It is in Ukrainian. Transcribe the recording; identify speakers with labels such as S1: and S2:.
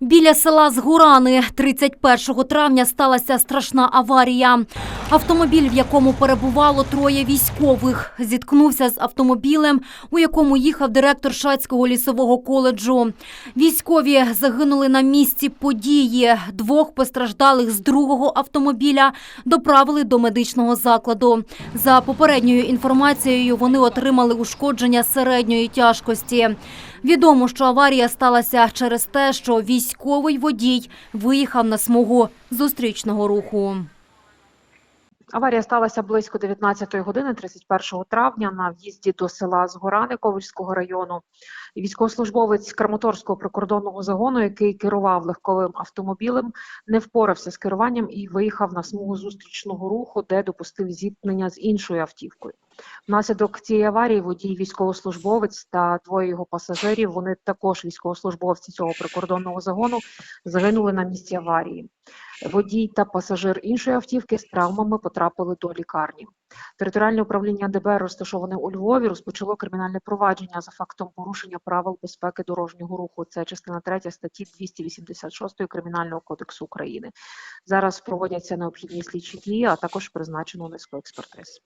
S1: Біля села Згурани 31 травня сталася страшна аварія. Автомобіль, в якому перебувало троє військових, зіткнувся з автомобілем, у якому їхав директор Шацького лісового коледжу. Військові загинули на місці події. Двох постраждалих з другого автомобіля доправили до медичного закладу. За попередньою інформацією, вони отримали ушкодження середньої тяжкості. Відомо, що аварія сталася через те, що військовий водій виїхав на смугу зустрічного руху.
S2: Аварія сталася близько 19 години 31 травня на в'їзді до села Згорани Ковальського району. Військовослужбовець Краматорського прикордонного загону, який керував легковим автомобілем, не впорався з керуванням і виїхав на смугу зустрічного руху, де допустив зіткнення з іншою автівкою. Внаслідок цієї аварії водій військовослужбовець та двоє його пасажирів, вони також військовослужбовці цього прикордонного загону, загинули на місці аварії. Водій та пасажир іншої автівки з травмами потрапили до лікарні. Територіальне управління ДБР, розташоване у Львові, розпочало кримінальне провадження за фактом порушення правил безпеки дорожнього руху. Це частина 3 статті 286 Кримінального кодексу України. Зараз проводяться необхідні слідчі дії, а також призначено низку експертиз.